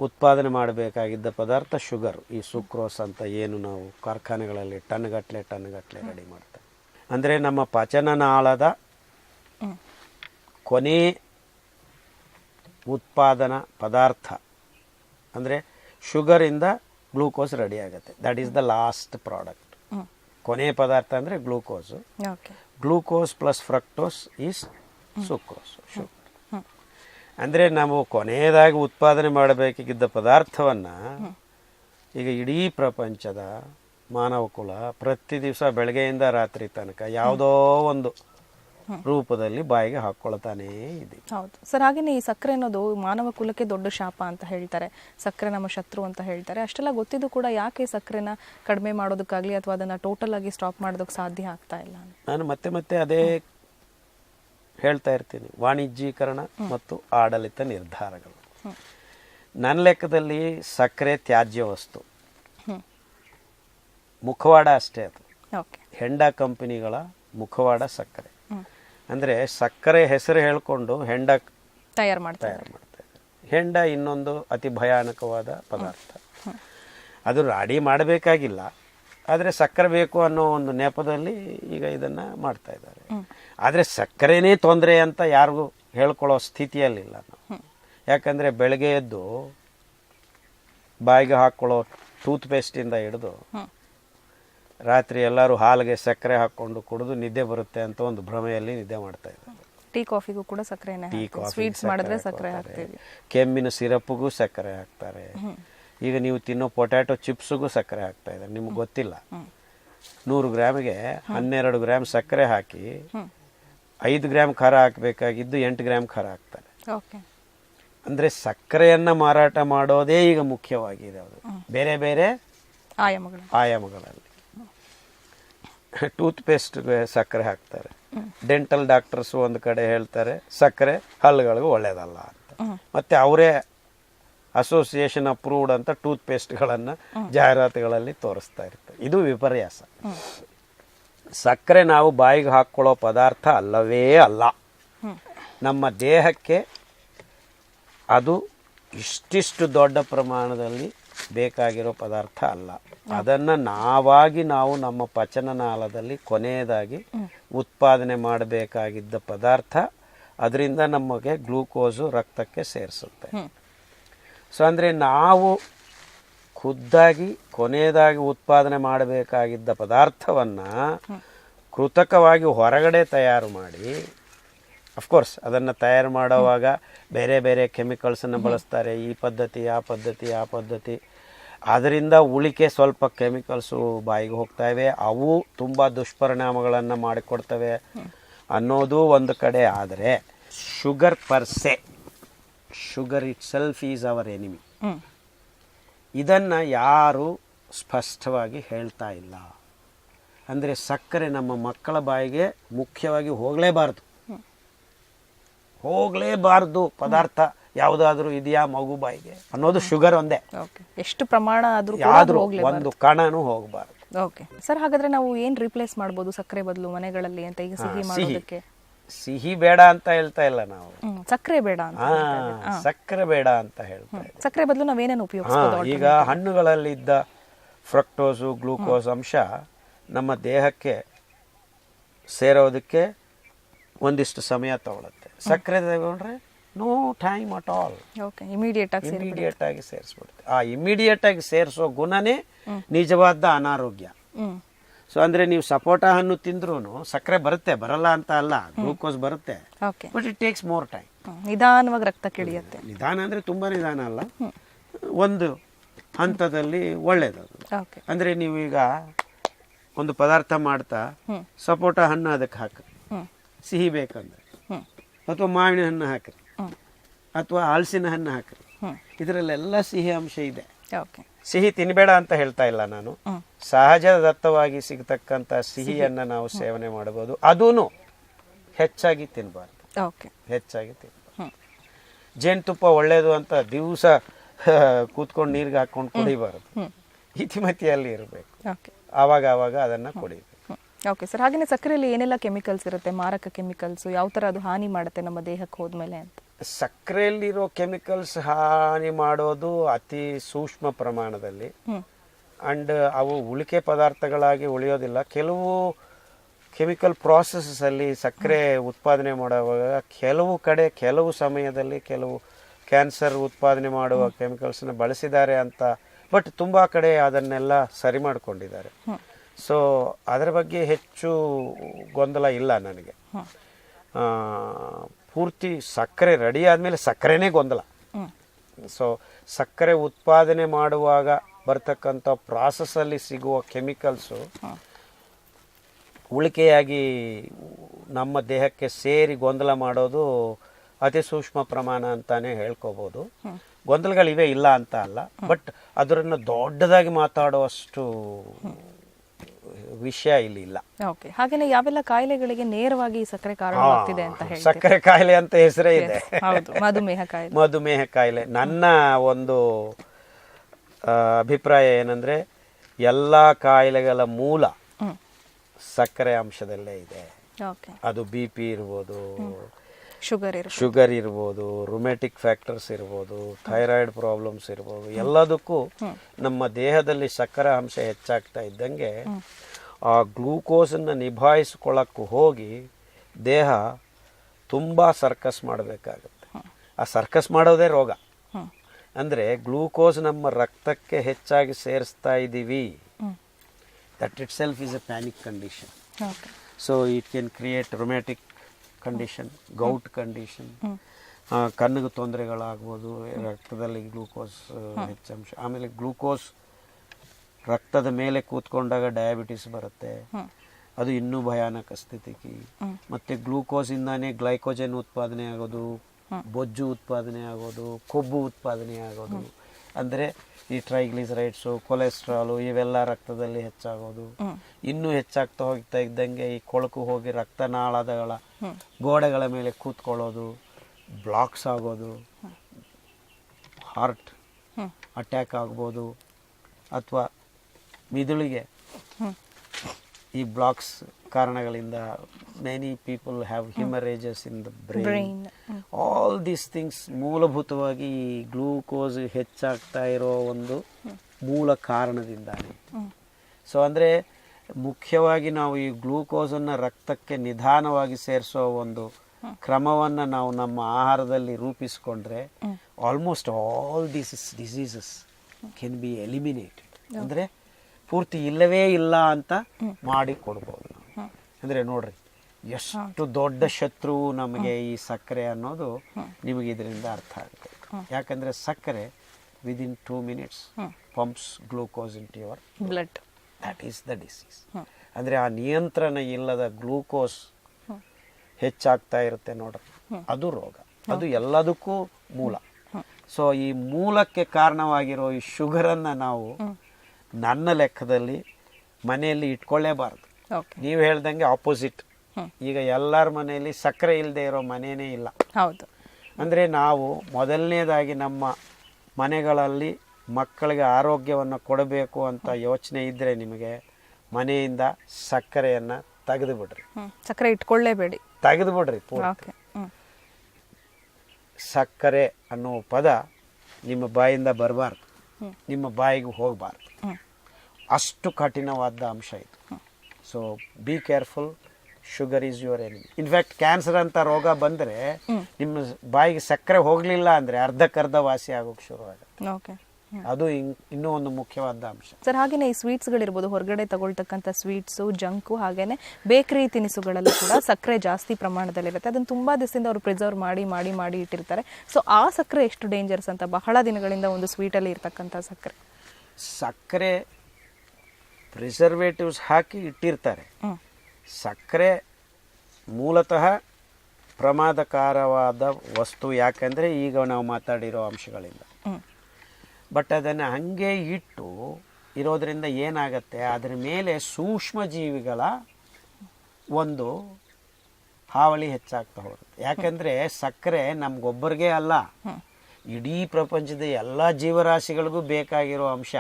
ಉತ್ಪಾದನೆ ಮಾಡಬೇಕಾಗಿದ್ದ ಪದಾರ್ಥ ಶುಗರ್ ಈ ಸುಕ್ರೋಸ್ ಅಂತ ಏನು ನಾವು ಕಾರ್ಖಾನೆಗಳಲ್ಲಿ ಟನ್ಗಟ್ಲೆ ಟನ್ಗಟ್ಲೆ ರೆಡಿ ಮಾಡ್ತೇವೆ. ಅಂದರೆ ನಮ್ಮ ಪಚನನಾಳದ ಕೊನೆ ಉತ್ಪಾದನಾ ಪದಾರ್ಥ. ಅಂದರೆ ಶುಗರಿಂದ ಗ್ಲೂಕೋಸ್ ರೆಡಿ ಆಗುತ್ತೆ. That is the last product ಕೊನೆ ಪದಾರ್ಥ ಅಂದರೆ glucose. Glucose plus fructose is sucrose sugar. ಅಂದರೆ ನಾವು ಕೊನೆಯದಾಗಿ ಉತ್ಪಾದನೆ ಮಾಡಬೇಕಿದ್ದ ಪದಾರ್ಥವನ್ನು ಈಗ ಇಡೀ ಪ್ರಪಂಚದ ಮಾನವ ಕುಲ ಪ್ರತಿ ದಿವಸ ಬೆಳಗ್ಗೆಯಿಂದ ರಾತ್ರಿ ತನಕ ಯಾವುದೋ ಒಂದು ರೂಪದಲ್ಲಿ ಬಾಯಿಗೆ ಹಾಕ್ಕೊಳ್ತಾನೇ ಇದೆ. ಹೌದು. ಸರ್ ಹಾಗೇನೆ ಈ ಸಕ್ಕರೆ ಅನ್ನೋದು ಮಾನವ ಕುಲಕ್ಕೆ ದೊಡ್ಡ ಶಾಪ ಅಂತ ಹೇಳ್ತಾರೆ. ಸಕ್ಕರೆ ನಮ್ಮ ಶತ್ರು ಅಂತ ಹೇಳ್ತಾರೆ. ಅಷ್ಟೆಲ್ಲ ಗೊತ್ತಿದ್ದು ಕೂಡ ಯಾಕೆ ಸಕ್ಕರೆನ ಕಡಿಮೆ ಮಾಡೋದಕ್ಕಾಗ್ಲಿ ಅಥವಾ ಅದನ್ನ ಟೋಟಲ್ ಆಗಿ ಸ್ಟಾಪ್ ಮಾಡೋದಕ್ಕೆ ಸಾಧ್ಯ ಆಗ್ತಾ ಇಲ್ಲ ನಾನು ಮತ್ತೆ ಮತ್ತೆ ಅದೇ ಹೇಳ್ತಾ ಇರ್ತೀನಿ. ವಾಣಿಜ್ಯೀಕರಣ ಮತ್ತು ಆಡಳಿತ ನಿರ್ಧಾರಗಳು. ನನ್ನ ಲೆಕ್ಕದಲ್ಲಿ ಸಕ್ಕರೆ ತ್ಯಾಜ್ಯ ವಸ್ತು. ಮುಖವಾಡ ಅಷ್ಟೇ ಅದು. ಹೆಂಡ ಕಂಪನಿಗಳ ಮುಖವಾಡ ಸಕ್ಕರೆ. ಅಂದರೆ ಸಕ್ಕರೆ ಹೆಸರು ಹೇಳಿಕೊಂಡು ಹೆಂಡ ತಯಾರು ಮಾಡ್ತಾರೆ ತಯಾರು ಮಾಡ್ತಾ ಇದ್ದಾರೆ. ಹೆಂಡ ಇನ್ನೊಂದು ಅತಿ ಭಯಾನಕವಾದ ಪದಾರ್ಥ. ಅದು ರಾಡಿ ಮಾಡಬೇಕಾಗಿಲ್ಲ. ಆದರೆ ಸಕ್ಕರೆ ಬೇಕು ಅನ್ನೋ ಒಂದು ನೆಪದಲ್ಲಿ ಈಗ ಇದನ್ನು ಮಾಡ್ತಾ ಇದ್ದಾರೆ. ಆದರೆ ಸಕ್ಕರೆನೇ ತೊಂದರೆ ಅಂತ ಯಾರಿಗೂ ಹೇಳ್ಕೊಳ್ಳೋ ಸ್ಥಿತಿಯಲ್ಲಿಲ್ಲ ನಾವು. ಯಾಕಂದರೆ ಬೆಳಗ್ಗೆ ಎದ್ದು ಬಾಯಿಗೆ ಹಾಕ್ಕೊಳ್ಳೋ ಟೂತ್ ಪೇಸ್ಟಿಂದ ಹಿಡಿದು ರಾತ್ರಿ ಎಲ್ಲರೂ ಹಾಲಿಗೆ ಸಕ್ಕರೆ ಹಾಕ್ಕೊಂಡು ಕುಡಿದು ನಿದ್ದೆ ಬರುತ್ತೆ ಅಂತ ಒಂದು ಭ್ರಮೆಯಲ್ಲಿ ನಿದ್ದೆ ಮಾಡ್ತಾ ಇದ್ದಾರೆ. ಟೀ ಕಾಫಿಗೂ ಕೂಡ ಸಕ್ಕರೆ ಟೀ ಕಾಫಿ ಸ್ವೀಟ್ಸ್ ಮಾಡಿದ್ರೆ ಸಕ್ಕರೆ ಹಾಕ್ತೀವಿ. ಕೆಮ್ಮಿನ ಸಿರಪ್ಗೂ ಸಕ್ಕರೆ ಹಾಕ್ತಾರೆ. ಈಗ ನೀವು ತಿನ್ನೋ ಪೊಟ್ಯಾಟೊ ಚಿಪ್ಸ್ಗೂ ಸಕ್ಕರೆ ಹಾಕ್ತಾ ಇದ್ದಾರೆ. ನಿಮ್ಗೆ ಗೊತ್ತಿಲ್ಲ. ನೂರು ಗ್ರಾಮಿಗೆ ಹನ್ನೆರಡು ಗ್ರಾಮ್ ಸಕ್ಕರೆ ಹಾಕಿ ಐದು ಗ್ರಾಮ್ ಖಾರ ಹಾಕಬೇಕಾಗಿದ್ದು ಎಂಟು ಗ್ರಾಮ್ ಖಾರ ಹಾಕ್ತಾರೆ. ಓಕೆ. ಅಂದರೆ ಸಕ್ಕರೆಯನ್ನು ಮಾರಾಟ ಮಾಡೋದೇ ಈಗ ಮುಖ್ಯವಾಗಿದೆ ಅದು. ಬೇರೆ ಬೇರೆ ಆಯಾಮಗಳು. ಆಯಾಮಗಳಲ್ಲಿ. ಟೂತ್ ಪೇಸ್ಟ್ಗೆ ಸಕ್ಕರೆ ಹಾಕ್ತಾರೆ. ಡೆಂಟಲ್ ಡಾಕ್ಟರ್ಸ್ ಒಂದು ಕಡೆ ಹೇಳ್ತಾರೆ ಸಕ್ಕರೆ ಹಲ್ಲುಗಳಿಗೂ ಒಳ್ಳೆಯದಲ್ಲ ಅಂತ. ಮತ್ತೆ ಅವರೇ ಅಸೋಸಿಯೇಷನ್ ಅಪ್ರೂವ್ಡ್ ಅಂತ ಟೂತ್ ಪೇಸ್ಟ್ಗಳನ್ನು ಜಾಹೀರಾತುಗಳಲ್ಲಿ ತೋರಿಸ್ತಾ ಇರುತ್ತೆ. ಇದು ವಿಪರ್ಯಾಸ. ಸಕ್ಕರೆ ನಾವು ಬಾಯಿಗೆ ಹಾಕ್ಕೊಳ್ಳೋ ಪದಾರ್ಥ ಅಲ್ಲವೇ ಅಲ್ಲ. ನಮ್ಮ ದೇಹಕ್ಕೆ ಅದು ಇಷ್ಟಿಷ್ಟು ದೊಡ್ಡ ಪ್ರಮಾಣದಲ್ಲಿ ಬೇಕಾಗಿರೋ ಪದಾರ್ಥ ಅಲ್ಲ. ಅದನ್ನು ನಾವಾಗಿ ನಾವು ನಮ್ಮ ಪಚನನಾಳದಲ್ಲಿ ಕೊನೆಯದಾಗಿ ಉತ್ಪಾದನೆ ಮಾಡಬೇಕಾಗಿದ್ದ ಪದಾರ್ಥ, ಅದರಿಂದ ನಮಗೆ ಗ್ಲೂಕೋಸು ರಕ್ತಕ್ಕೆ ಸೇರಿಸುತ್ತೆ. ಸೊ ಅಂದರೆ ನಾವು ಖುದ್ದಾಗಿ, ಕೊನೆಯದಾಗಿ ಉತ್ಪಾದನೆ ಮಾಡಬೇಕಾಗಿದ್ದ ಪದಾರ್ಥವನ್ನು ಕೃತಕವಾಗಿ ಹೊರಗಡೆ ತಯಾರು ಮಾಡಿ ಅಫ್ಕೋರ್ಸ್ ಅದನ್ನು ತಯಾರು ಮಾಡುವಾಗ ಬೇರೆ ಬೇರೆ ಕೆಮಿಕಲ್ಸನ್ನು ಬಳಸ್ತಾರೆ. ಈ ಪದ್ಧತಿ, ಆ ಪದ್ಧತಿ ಆ ಪದ್ಧತಿ. ಅದರಿಂದ ಉಳಿಕೆ ಸ್ವಲ್ಪ ಕೆಮಿಕಲ್ಸು ಬಾಯಿಗೆ ಹೋಗ್ತಾ ಇವೆ. ಅವು ತುಂಬ ದುಷ್ಪರಿಣಾಮಗಳನ್ನು ಮಾಡಿಕೊಡ್ತವೆ ಅನ್ನೋದು ಒಂದು ಕಡೆ. ಆದರೆ sugar per se sugar itself is our enemy ಇದನ್ನು ಯಾರು ಸ್ಪಷ್ಟವಾಗಿ ಹೇಳ್ತಾ ಇಲ್ಲ. ಅಂದರೆ ಸಕ್ಕರೆ ನಮ್ಮ ಮಕ್ಕಳ ಬಾಯಿಗೆ ಮುಖ್ಯವಾಗಿ ಹೋಗಲೇಬಾರ್ದು. ಹೋಗಲೇಬಾರ್ದು ಪದಾರ್ಥ ಯಾವುದಾದ್ರೂ ಇದೆಯಾ ಮಗು ಬಾಯಿಗೆ ಅನ್ನೋದು ಶುಗರ್ ಒಂದೇ. ಎಷ್ಟು ಪ್ರಮಾಣ ಆದ್ರೂ ಒಂದು ಕಣನೂ ಹೋಗಬಾರ್ದು. ಓಕೆ ಸರ್ ಹಾಗಾದ್ರೆ ನಾವು ಏನ್ ರಿಪ್ಲೇಸ್ ಮಾಡ್ಬೋದು ಸಕ್ಕರೆ ಬದಲು ಮನೆಗಳಲ್ಲಿ ಅಂತ ಈಗ ಸಿಹಿ. ಮಾಡೋದಕ್ಕೆ? ಸಿಹಿ ಬೇಡ ಅಂತ ಹೇಳ್ತಾ ಇಲ್ಲ ನಾವು. ಹ್ಮ್ ಸಕ್ಕರೆ ಬೇಡ ಅಂತ ಹಾ ಸಕ್ಕರೆ ಬೇಡ ಅಂತ ಹೇಳ್ತಾ ಇದ್ದೀವಿ. ಸಕ್ಕರೆ ಬದಲು ನಾವೇನೇನು ಹಾ ಉಪಯೋಗಿಸ್ಬೋದು ಈಗ ಹಣ್ಣುಗಳಲ್ಲಿದ್ದ ಫ್ರಕ್ಟೋಸು ಗ್ಲೂಕೋಸ್ ಅಂಶ ನಮ್ಮ ದೇಹಕ್ಕೆ ಸೇರೋದಕ್ಕೆ ಒಂದಿಷ್ಟು ಸಮಯ ತಗೊಳುತ್ತೆ. ಸಕ್ಕರೆ ತಗೊಂಡ್ರೆ no time at all. Okay immediate ಆಗಿ ಸೇರಿ ಇಮಿಡಿಯೇಟ್ ಆಗಿ ಸೇರಿಸ್ಬಿಡುತ್ತೆ. ಆ ಇಮಿಡಿಯೇಟ್ ಆಗಿ ಸೇರಿಸೋ ಗುಣನೇ ನಿಜವಾದ ಅನಾರೋಗ್ಯ. ಹ್ಮ್. ಸೊ ಅಂದ್ರೆ ನೀವು ಸಪೋಟ ಹಣ್ಣು ತಿಂದ್ರೂ ಸಕ್ಕರೆ ಬರುತ್ತೆ ಬರಲ್ಲ ಅಂತ ಅಲ್ಲ ಗ್ಲೂಕೋಸ್ ಬರುತ್ತೆ. But it takes more time ನಿಧಾನವಾಗಿ ರಕ್ತ ಕಿಳಿಯುತ್ತೆ ನಿಧಾನ ಅಂದ್ರೆ ತುಂಬಾ ನಿಧಾನ ಅಲ್ಲ. ಒಂದು ಹಂತದಲ್ಲಿ ಒಳ್ಳೇದದು ಓಕೆ. ಅಂದ್ರೆ ನೀವು ಈಗ ಒಂದು ಪದಾರ್ಥ ಮಾಡ್ತಾ ಸಪೋಟ ಹಣ್ಣು ಅದಕ್ಕೆ ಹಾಕಿರಿ ಸಿಹಿ ಬೇಕಂದ್ರೆ. ಅಥವಾ ಮಾವಿನ ಹಣ್ಣು ಹಾಕ್ರಿ. ಅಥವಾ ಹಲಸಿನ ಹಣ್ಣು ಹಾಕ್ರಿ. ಇದರಲ್ಲೆಲ್ಲ ಸಿಹಿ ಅಂಶ ಇದೆ. ಓಕೆ. ಸಿಹಿ ತಿನ್ಬೇಡ ಅಂತ ಹೇಳ್ತಾ ಇಲ್ಲ ನಾನು. ಸಹಜ ದತ್ತವಾಗಿ ಸಿಗತಕ್ಕಂತ ಸಿಹಿಯನ್ನ ನಾವು ಸೇವನೆ ಮಾಡಬಹುದು. ಅದೂ ಹೆಚ್ಚಾಗಿ ತಿನ್ನಬಾರ್ದು ಹೆಚ್ಚಾಗಿ ತಿನ್ನಬಾರ್ದು ಹ್ಮ್. ಜೇನುತುಪ್ಪ ಒಳ್ಳೇದು ಅಂತ ದಿವಸ ಕೂತ್ಕೊಂಡು ನೀರಿಗೆ ಹಾಕೊಂಡು ಕುಡಿಬಾರದು. ಇತಿಮತಿಯಲ್ಲಿ ಇರಬೇಕು. ಆವಾಗ ಆವಾಗ ಅದನ್ನ ಕುಡಿಬೇಕು. ಓಕೆ ಸರ್ ಹಾಗೇನೆ ಸಕ್ಕರೆಯಲ್ಲಿ ಏನೆಲ್ಲ ಕೆಮಿಕಲ್ಸ್ ಇರುತ್ತೆ ಮಾರಕ ಕೆಮಿಕಲ್ಸ್ ಯಾವ ತರ ಅದು ಹಾನಿ ಮಾಡುತ್ತೆ ನಮ್ಮ ದೇಹಕ್ಕೆ ಹೋದ್ಮೇಲೆ ಅಂತ? ಸಕ್ಕರೆಯಲ್ಲಿರೋ ಕೆಮಿಕಲ್ಸ್ ಹಾನಿ ಮಾಡೋದು ಅತಿ ಸೂಕ್ಷ್ಮ ಪ್ರಮಾಣದಲ್ಲಿ. ಅಂಡ್ ಅವು ಉಳಿಕೆ ಪದಾರ್ಥಗಳಾಗಿ ಉಳಿಯೋದಿಲ್ಲ. ಕೆಲವು ಕೆಮಿಕಲ್ ಅಲ್ಲಿ ಸಕ್ಕರೆ ಉತ್ಪಾದನೆ ಮಾಡುವಾಗ ಕೆಲವು ಕಡೆ ಕೆಲವು ಸಮಯದಲ್ಲಿ ಕೆಲವು ಕ್ಯಾನ್ಸರ್ ಉತ್ಪಾದನೆ ಮಾಡುವ ಕೆಮಿಕಲ್ಸ್ನ ಬಳಸಿದ್ದಾರೆ ಅಂತ ಬಟ್ ತುಂಬ ಕಡೆ ಅದನ್ನೆಲ್ಲ ಸರಿ ಮಾಡಿಕೊಂಡಿದ್ದಾರೆ. ಸೊ ಅದರ ಬಗ್ಗೆ ಹೆಚ್ಚು ಗೊಂದಲ ಇಲ್ಲ ನನಗೆ. ಪೂರ್ತಿ ಸಕ್ಕರೆ ರೆಡಿ ಆದಮೇಲೆ ಸಕ್ಕರೆನೇ ಗೊಂದಲ. ಸೊ ಸಕ್ಕರೆ ಉತ್ಪಾದನೆ ಮಾಡುವಾಗ ಬರ್ತಕ್ಕಂಥ ಪ್ರಾಸೆಸಲ್ಲಿ ಸಿಗುವ ಕೆಮಿಕಲ್ಸು ಉಳಿಕೆಯಾಗಿ ನಮ್ಮ ದೇಹಕ್ಕೆ ಸೇರಿ ಗೊಂದಲ ಮಾಡೋದು ಅತಿ ಸೂಕ್ಷ್ಮ ಪ್ರಮಾಣ ಅಂತಾನೆ ಹೇಳ್ಕೋಬಹುದು ಗೊಂದಲಗಳಿವೆ ಇಲ್ಲ ಅಂತ ಅಲ್ಲ ಬಟ್ ಅದರನ್ನು ದೊಡ್ಡದಾಗಿ ಮಾತಾಡುವಷ್ಟು ವಿಷಯ ಇಲ್ಲಿ ಇಲ್ಲ ಓಕೆ ಹಾಗೇನೆ ಯಾವೆಲ್ಲ ಕಾಯಿಲೆಗಳಿಗೆ ನೇರವಾಗಿ ಸಕ್ಕರೆ ಕಾರಣವಾಗ್ತಿದೆ ಅಂತ ಹೇಳಿ ಸಕ್ಕರೆ ಕಾಯಿಲೆ ಅಂತ ಹೆಸರೇ ಇದೆ. ಹೌದು ಮಧುಮೇಹ ಕಾಯಿಲೆ. ಮಧುಮೇಹ ಕಾಯಿಲೆ. ನನ್ನ ಒಂದು ಅಭಿಪ್ರಾಯ ಏನಂದ್ರೆ ಎಲ್ಲ ಕಾಯಿಲೆಗಳ ಮೂಲ ಸಕ್ಕರೆ ಅಂಶದಲ್ಲೇ ಇದೆ. ಓಕೆ. ಅದು ಬಿ ಪಿ ಇರ್ಬೋದು ಶುಗರ್ ಇರ್ಬೋದು. ಶುಗರ್ ಇರ್ಬೋದು ರುಮೆಟಿಕ್ ಫ್ಯಾಕ್ಟರ್ಸ್ ಇರ್ಬೋದು ಥೈರಾಯ್ಡ್ ಪ್ರಾಬ್ಲಮ್ಸ್ ಇರ್ಬೋದು ಎಲ್ಲದಕ್ಕೂ ನಮ್ಮ ದೇಹದಲ್ಲಿ ಸಕ್ಕರೆ ಅಂಶ ಹೆಚ್ಚಾಗ್ತಾ ಇದ್ದಂಗೆ ಆ ಗ್ಲೂಕೋಸನ್ನು ನಿಭಾಯಿಸ್ಕೊಳ್ಳೋಕ್ಕೂ ಹೋಗಿ ದೇಹ ತುಂಬ ಸರ್ಕಸ್ ಮಾಡಬೇಕಾಗುತ್ತೆ. ಆ ಸರ್ಕಸ್ ಮಾಡೋದೇ ರೋಗ. ಅಂದರೆ ಗ್ಲೂಕೋಸ್ ನಮ್ಮ ರಕ್ತಕ್ಕೆ ಹೆಚ್ಚಾಗಿ ಸೇರಿಸ್ತಾ ಇದ್ದೀವಿ. That itself is a panic condition so it can create rheumatic condition gout condition ಕಣ್ಣಿಗೆ ತೊಂದರೆಗಳಾಗ್ಬೋದು ರಕ್ತದಲ್ಲಿ ಗ್ಲೂಕೋಸ್ ಹೆಚ್ಚಂಶ ಆಮೇಲೆ ಗ್ಲೂಕೋಸ್ ರಕ್ತದ ಮೇಲೆ ಕೂತ್ಕೊಂಡಾಗ ಡಯಾಬಿಟಿಸ್ ಬರುತ್ತೆ. ಅದು ಇನ್ನೂ ಭಯಾನಕ ಸ್ಥಿತಿಗೆ. ಮತ್ತೆ ಗ್ಲೂಕೋಸ್ ಇಂದಾನೇ ಗ್ಲೈಕೋಜನ್ ಉತ್ಪಾದನೆ ಆಗೋದು ಬೊಜ್ಜು ಉತ್ಪಾದನೆ ಆಗೋದು ಕೊಬ್ಬು ಉತ್ಪಾದನೆ ಆಗೋದು. ಅಂದರೆ ಈ ಟ್ರೈಗ್ಲಿಸರೈಡ್ಸು ಕೊಲೆಸ್ಟ್ರಾಲು ಇವೆಲ್ಲ ರಕ್ತದಲ್ಲಿ ಹೆಚ್ಚಾಗೋದು. ಇನ್ನೂ ಹೆಚ್ಚಾಗ್ತಾ ಹೋಗ್ತಾ ಇದ್ದಂಗೆ ಈ ಕೊಳಕು ಹೋಗಿ ರಕ್ತನಾಳದಗಳ ಗೋಡೆಗಳ ಮೇಲೆ ಕೂತ್ಕೊಳ್ಳೋದು ಬ್ಲಾಕ್ಸ್ ಆಗೋದು ಹಾರ್ಟ್ ಅಟ್ಯಾಕ್ ಆಗ್ಬೋದು. ಅಥವಾ ಮಿದುಳಿಗೆ. ಈ ಬ್ಲಾಕ್ಸ್ ಕಾರಣಗಳಿಂದ many people have haemorrhages in the brain all these things ಮೂಲಭೂತವಾಗಿ ಈ ಗ್ಲೂಕೋಸ್ ಹೆಚ್ಚಾಗ್ತಾ ಇರೋ ಒಂದು ಮೂಲ ಕಾರಣದಿಂದಾನೆ ಹ್ಮ್ ಸೊ ಅಂದರೆ ಮುಖ್ಯವಾಗಿ ನಾವು ಈ ಗ್ಲೂಕೋಸನ್ನು ರಕ್ತಕ್ಕೆ ನಿಧಾನವಾಗಿ ಸೇರಿಸೋ ಒಂದು ಕ್ರಮವನ್ನು ನಾವು ನಮ್ಮ ಆಹಾರದಲ್ಲಿ ರೂಪಿಸಿಕೊಂಡ್ರೆ almost all these diseases can be eliminated ಅಂದರೆ ಪೂರ್ತಿ ಇಲ್ಲವೇ ಇಲ್ಲ ಅಂತ ಮಾಡಿ ಕೊಡ್ಬೋದು ನಾವು. ಅಂದರೆ ನೋಡ್ರಿ ಎಷ್ಟು ದೊಡ್ಡ ಶತ್ರು ನಮಗೆ ಈ ಸಕ್ಕರೆ ಅನ್ನೋದು ನಿಮಗೆ ಇದರಿಂದ ಅರ್ಥ ಆಗುತ್ತೆ ಯಾಕಂದರೆ ಸಕ್ಕರೆ within two minutes pumps glucose into your blood that is the disease ಅಂದರೆ ಆ ನಿಯಂತ್ರಣ ಇಲ್ಲದ ಗ್ಲೂಕೋಸ್ ಹೆಚ್ಚಾಗ್ತಾ ಇರುತ್ತೆ ನೋಡ್ರಿ. ಅದು ರೋಗ. ಅದು ಎಲ್ಲದಕ್ಕೂ ಮೂಲ. ಸೊ ಈ ಮೂಲಕ್ಕೆ ಕಾರಣವಾಗಿರೋ ಈ ಶುಗರನ್ನು ನಾವು ನನ್ನ ಲೆಕ್ಕದಲ್ಲಿ ಮನೆಯಲ್ಲಿ ಇಟ್ಕೊಳ್ಳೇಬಾರ್ದು. ನೀವು ಹೇಳ್ದಂಗೆ ಆಪೋಸಿಟ್ ಈಗ ಎಲ್ಲರ ಮನೆಯಲ್ಲಿ ಸಕ್ಕರೆ ಇಲ್ಲದೆ ಇರೋ ಮನೆಯೇ ಇಲ್ಲ. ಹೌದು. ಅಂದರೆ ನಾವು ಮೊದಲನೇದಾಗಿ ನಮ್ಮ ಮನೆಗಳಲ್ಲಿ ಮಕ್ಕಳಿಗೆ ಆರೋಗ್ಯವನ್ನು ಕೊಡಬೇಕು ಅಂತ ಯೋಚನೆ ಇದ್ದರೆ ನಿಮಗೆ ಮನೆಯಿಂದ ಸಕ್ಕರೆಯನ್ನು ತೆಗೆದು ಬಿಡ್ರಿ ಸಕ್ಕರೆ ಇಟ್ಕೊಳ್ಳೇಬೇಡಿ. ತೆಗೆದು ಬಿಡ್ರಿ ಪೂರ್ತಿ. ಸಕ್ಕರೆ ಅನ್ನೋ ಪದ ನಿಮ್ಮ ಬಾಯಿಂದ ಬರಬಾರ್ದು. ನಿಮ್ಮ ಬಾಯಿಗೆ ಹೋಗಬಾರ್ದು. ಅಷ್ಟು ಕಠಿಣವಾದ ಅಂಶ ಇದು. So be careful sugar is your enemy in fact cancer ಅಂತ ರೋಗ ಬಂದರೆ, ನಿಮ್ಮ ಬಾಯಿಗೆ ಸಕ್ಕರೆ ಹೋಗಲಿಲ್ಲ ಅಂದರೆ ಅರ್ಧಕ್ಕರ್ಧ ವಾಸಿ ಆಗೋಕ್ಕೆ ಶುರು ಆಗುತ್ತೆ ಅದು ಇನ್- ಇನ್ನೂ ಒಂದು ಮುಖ್ಯವಾದ ಅಂಶ. ಸರ್ ಹಾಗೇನೆ ಈ ಸ್ವೀಟ್ಸ್ಗಳಿರ್ಬೋದು ಹೊರಗಡೆ ತಗೊಳ್ತಕ್ಕಂಥ ಸ್ವೀಟ್ಸು ಜಂಕು ಹಾಗೇನೆ ಬೇಕರಿ ತಿನಿಸುಗಳಲ್ಲೂ ಕೂಡ ಸಕ್ಕರೆ ಜಾಸ್ತಿ ಪ್ರಮಾಣದಲ್ಲಿರುತ್ತೆ. ಅದನ್ನು ತುಂಬಾ ದಿವಸದಿಂದ ಅವರು ಪ್ರಿಸರ್ವ್ ಮಾಡಿ ಮಾಡಿ ಮಾಡಿ ಇಟ್ಟಿರ್ತಾರೆ. ಸೊ ಆ ಸಕ್ಕರೆ ಎಷ್ಟು ಡೇಂಜರ್ಸ್ ಅಂತ ಬಹಳ ದಿನಗಳಿಂದ ಒಂದು ಸ್ವೀಟಲ್ಲಿ ಇರ್ತಕ್ಕಂಥ ಸಕ್ಕರೆ. ಸಕ್ಕರೆ ಪ್ರಿಸರ್ವೇಟಿವ್ಸ್ ಹಾಕಿ ಇಟ್ಟಿರ್ತಾರೆ. ಸಕ್ಕರೆ ಮೂಲತಃ ಪ್ರಮಾದಕಾರವಾದ ವಸ್ತು ಯಾಕಂದರೆ ಈಗ ನಾವು ಮಾತಾಡಿರೋ ಅಂಶಗಳಿಂದ. ಬಟ್ ಅದನ್ನು ಹಂಗೆ ಇಟ್ಟು ಇರೋದ್ರಿಂದ ಏನಾಗತ್ತೆ? ಅದರ ಮೇಲೆ ಸೂಕ್ಷ್ಮ ಜೀವಿಗಳ ಒಂದು ಹಾವಳಿ ಹೆಚ್ಚಾಗ್ತಾ ಹೋಗುತ್ತೆ. ಯಾಕಂದರೆ ಸಕ್ಕರೆ ನಮಗೊಬ್ಬರಿಗೆ ಅಲ್ಲ. ಇಡೀ ಪ್ರಪಂಚದ ಎಲ್ಲ ಜೀವರಾಶಿಗಳಿಗೂ ಬೇಕಾಗಿರೋ ಅಂಶ.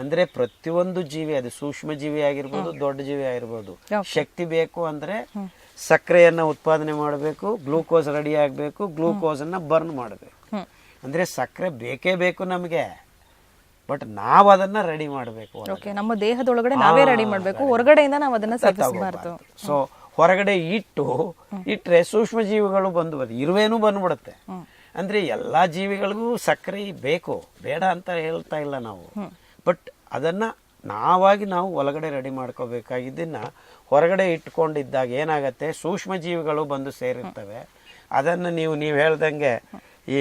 ಅಂದರೆ ಪ್ರತಿಯೊಂದು ಜೀವಿ ಅದು ಸೂಕ್ಷ್ಮ ಜೀವಿ ಆಗಿರ್ಬೋದು ದೊಡ್ಡ ಜೀವಿ ಆಗಿರ್ಬೋದು. ಶಕ್ತಿ ಬೇಕು ಅಂದರೆ ಸಕ್ಕರೆಯನ್ನು ಉತ್ಪಾದನೆ ಮಾಡಬೇಕು ಗ್ಲೂಕೋಸ್ ರೆಡಿ ಆಗಬೇಕು ಗ್ಲೂಕೋಸನ್ನು ಬರ್ನ್ ಮಾಡಬೇಕು. ಅಂದರೆ ಸಕ್ಕರೆ ಬೇಕೇ ಬೇಕು ನಮಗೆ. ಬಟ್ ನಾವು ಅದನ್ನ ರೆಡಿ ಮಾಡಬೇಕು ಓಕೆ ನಮ್ಮ ದೇಹದೊಳಗಡೆ ನಾವೇ ರೆಡಿ ಮಾಡಬೇಕು. ಹೊರಗಡೆಯಿಂದ ನಾವು ಅದನ್ನ ಸೇವಿಸಬಾರ್ದು ಸೊ ಹೊರಗಡೆ ಇಟ್ಟು ಇಟ್ಟರೆ ಸೂಕ್ಷ್ಮ ಜೀವಿಗಳು ಬಂದು ಬದ್- ಇರುವೇನೂ ಬಂದ್ಬಿಡುತ್ತೆ. ಅಂದರೆ ಎಲ್ಲ ಜೀವಿಗಳಿಗೂ ಸಕ್ಕರೆ ಬೇಕು. ಬೇಡ ಅಂತ ಹೇಳ್ತಾ ಇಲ್ಲ ನಾವು. ಬಟ್ ಅದನ್ನು ನಾವಾಗಿ ನಾವು ಒಳಗಡೆ ರೆಡಿ ಮಾಡ್ಕೋಬೇಕಾಗಿದ್ದನ್ನು ಹೊರಗಡೆ ಇಟ್ಕೊಂಡಿದ್ದಾಗ ಏನಾಗತ್ತೆ? ಸೂಕ್ಷ್ಮ ಜೀವಿಗಳು ಬಂದು ಸೇರಿರ್ತವೆ. ಅದನ್ನು ನೀವು ನೀವು ಹೇಳ್ದಂಗೆ ಈ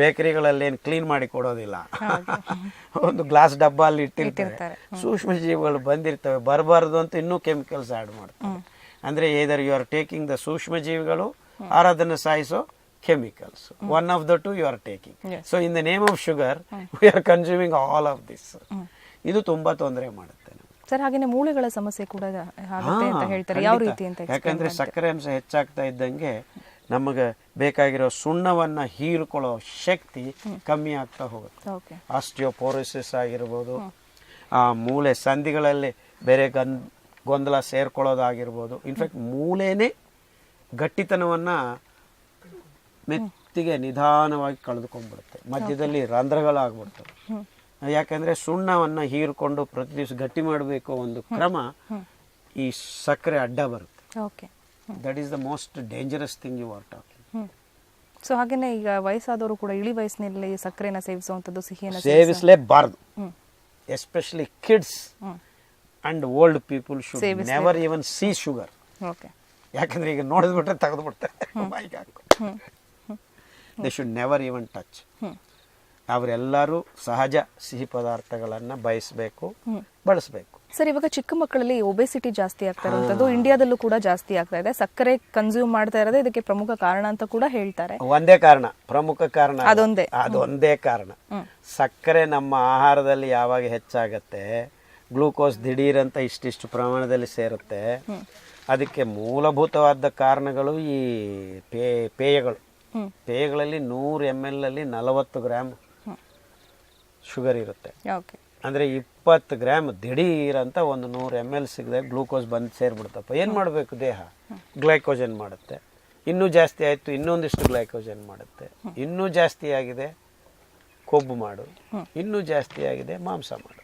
ಬೇಕರಿಗಳಲ್ಲಿ ಏನು ಕ್ಲೀನ್ ಮಾಡಿ ಕೊಡೋದಿಲ್ಲ. ಒಂದು ಗ್ಲಾಸ್ ಡಬ್ಬ ಅಲ್ಲಿ ಇಟ್ಟಿರ್ತಾರೆ. ಸೂಕ್ಷ್ಮ ಜೀವಿಗಳು ಬಂದಿರ್ತವೆ. ಬರಬಾರ್ದು ಅಂತ ಇನ್ನೂ ಕೆಮಿಕಲ್ಸ್ ಆ್ಯಡ್ ಮಾಡ್ತಾರೆ. ಅಂದರೆ either you are taking the ಸೂಕ್ಷ್ಮ ಜೀವಿಗಳು ಆರ್ ಅದನ್ನು ಸಾಯಿಸೋ chemicals one of the two you are taking. So in the name of sugar we are consuming all of this ಇದು ತುಂಬಾ ತೊಂದರೆ ಮಾಡುತ್ತೆ ಸರ್ ಹಾಗೇನೆ ಮೂಳೆಗಳ ಸಮಸ್ಯೆ ಕೂಡ ಯಾವ ರೀತಿ ಯಾಕಂದ್ರೆ ಸಕ್ಕರೆ ಅಂಶ ಹೆಚ್ಚಾಗ್ತಾ ಇದ್ದಂಗೆ ನಮಗೆ ಬೇಕಾಗಿರೋ ಸುಣ್ಣವನ್ನು ಹೀರ್ಕೊಳ್ಳೋ ಶಕ್ತಿ ಕಮ್ಮಿ ಆಗ್ತಾ ಹೋಗುತ್ತೆ. ಓಕೆ. ಆಸ್ಟಿಯೋಪೋರೋಸಿಸ್ ಆಗಿರ್ಬೋದು ಆ ಮೂಳೆ ಸಂಧಿಗಳಲ್ಲಿ ಬೇರೆ ಗನ್ ಗೊಂದಲ ಸೇರ್ಕೊಳ್ಳೋದಾಗಿರ್ಬೋದು. ಇನ್ಫ್ಯಾಕ್ಟ್ ಮೂಳೆನೇ ಗಟ್ಟಿತನವನ್ನು ಮೆತ್ತಿಗೆ ನಿಧಾನವಾಗಿ ಕಳೆದುಕೊಂಡ್ಬಿಡುತ್ತೆ. ಮಧ್ಯದಲ್ಲಿ ರಂಧ್ರಗಳಾಗ್ಬಿಡ್ತವೆ. ಯಾಕಂದರೆ ಸುಣ್ಣವನ್ನು ಹೀರ್ಕೊಂಡು ಪ್ರತಿ ದಿವಸ ಗಟ್ಟಿ ಮಾಡಬೇಕು ಒಂದು ಕ್ರಮ ಈ ಸಕ್ಕರೆ ಅಡ್ಡ ಬರುತ್ತೆ. Okay. That is the most dangerous thing you are talking so ಹಾಗೇನೆ ಈಗ ವಯಸ್ಸಾದವರು ಕೂಡ ಇಳಿ ವಯಸ್ಸಿನಲ್ಲಿ ಸಕ್ಕರೆನ ಸೇವಿಸುವಂಥದ್ದು ಸಿಹಿಯನ್ನು ಸೇವಿಸಲೇಬಾರದು. Especially kids and old people should never even see sugar okay ಯಾಕಂದ್ರೆ ಈಗ ನೋಡಿದ್ಬಿಟ್ರೆ ತೆಗೆದು ಬಿಡ್ತಾರೆ ಬಾಯಿಗೆ ಹಾಕು ಹ್ಮ್. They should never even touch ಅವರೆಲ್ಲರೂ ಸಹಜ ಸಿಹಿ ಪದಾರ್ಥಗಳನ್ನು ಬಯಸಬೇಕು ಬಳಸಬೇಕು. ಸರ್ ಇವಾಗ ಚಿಕ್ಕ ಮಕ್ಕಳಲ್ಲಿ ಒಬೆಸಿಟಿ ಜಾಸ್ತಿ ಆಗ್ತಾ ಇರುವಂತದ್ದು ಇಂಡಿಯಾದಲ್ಲೂ ಕೂಡ ಜಾಸ್ತಿ ಆಗ್ತಾ ಇದೆ. ಸಕ್ಕರೆ ಕನ್ಸ್ಯೂಮ್ ಮಾಡ್ತಾ ಇರೋದೇ ಇದಕ್ಕೆ ಪ್ರಮುಖ ಕಾರಣ ಅಂತ ಕೂಡ ಹೇಳ್ತಾರೆ. ಒಂದೇ ಕಾರಣ ಪ್ರಮುಖ ಕಾರಣ ಅದೊಂದೇ. ಅದೊಂದೇ ಕಾರಣ. ಸಕ್ಕರೆ ನಮ್ಮ ಆಹಾರದಲ್ಲಿ ಯಾವಾಗ ಹೆಚ್ಚಾಗತ್ತೆ ಗ್ಲೂಕೋಸ್ ದಿಢೀರಂತ ಇಷ್ಟಿಷ್ಟು ಪ್ರಮಾಣದಲ್ಲಿ ಸೇರುತ್ತೆ ಅದಕ್ಕೆ ಮೂಲಭೂತವಾದ ಕಾರಣಗಳು ಈ ಪೇ ಪೇಯಗಳು. ಪೇಯಗಳಲ್ಲಿ ನೂರು ಎಂ ಎಲ್ ಅಲ್ಲಿ ನಲವತ್ತು ಗ್ರಾಮ್ ಶುಗರ್ ಇರುತ್ತೆ. ಓಕೆ. ಅಂದ್ರೆ ಇಪ್ಪತ್ತು ಗ್ರಾಮ್ ದಿಢೀರ್ ಅಂತ ಒಂದು ನೂರು ಎಂ ಎಲ್ ಸಿಗದೆ ಗ್ಲೂಕೋಸ್ ಬಂದು ಸೇರ್ಬಿಡ್ತಪ್ಪ. ಏನು ಮಾಡಬೇಕು ದೇಹ? ಗ್ಲೈಕೋಜನ್ ಮಾಡುತ್ತೆ. ಇನ್ನೂ ಜಾಸ್ತಿ ಆಯಿತು ಇನ್ನೊಂದಿಷ್ಟು ಗ್ಲೈಕೋಜನ್ ಮಾಡುತ್ತೆ. ಇನ್ನೂ ಜಾಸ್ತಿ ಆಗಿದೆ ಕೊಬ್ಬು ಮಾಡು. ಇನ್ನೂ ಜಾಸ್ತಿ ಆಗಿದೆ ಮಾಂಸ ಮಾಡು.